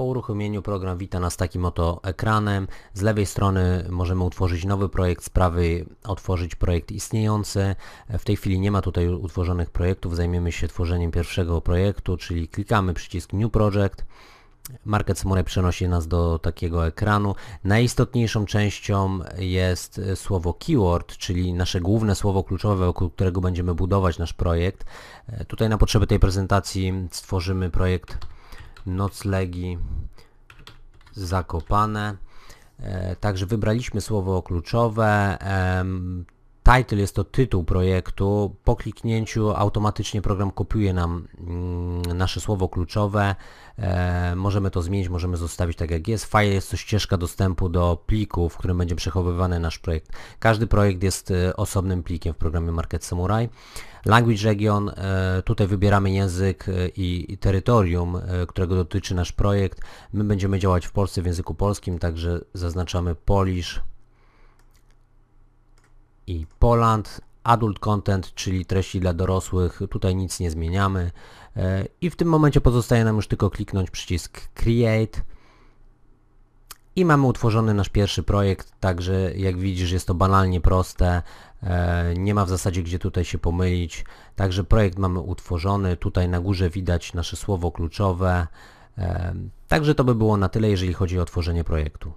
Po uruchomieniu program wita nas takim oto ekranem. Z lewej strony możemy utworzyć nowy projekt, z prawej otworzyć projekt istniejący. W tej chwili nie ma tutaj utworzonych projektów, zajmiemy się tworzeniem pierwszego projektu, czyli klikamy przycisk New Project. Market Samurai przenosi nas do takiego ekranu. Najistotniejszą częścią jest słowo keyword, czyli nasze główne słowo kluczowe, wokół którego będziemy budować nasz projekt. E, Tutaj na potrzeby tej prezentacji stworzymy projekt noclegi zakopane. E, Także wybraliśmy słowo kluczowe. Title jest to tytuł projektu. Po kliknięciu automatycznie program kopiuje nam mm, nasze słowo kluczowe. E, możemy to zmienić, możemy zostawić tak jak jest. File jest to ścieżka dostępu do pliku, w którym będzie przechowywany nasz projekt. Każdy projekt jest e, osobnym plikiem w programie Market Samurai. Language Region, e, tutaj wybieramy język i, i terytorium, którego dotyczy nasz projekt. My będziemy działać w Polsce w języku polskim, także zaznaczamy Polish i Poland. Adult content, czyli treści dla dorosłych, tutaj nic nie zmieniamy. E, I w tym momencie pozostaje nam już tylko kliknąć przycisk Create. I mamy utworzony nasz pierwszy projekt, także jak widzisz jest to banalnie proste, e, nie ma w zasadzie gdzie tutaj się pomylić. Także projekt mamy utworzony, tutaj na górze widać nasze słowo kluczowe. E, Także to by było na tyle, jeżeli chodzi o tworzenie projektu.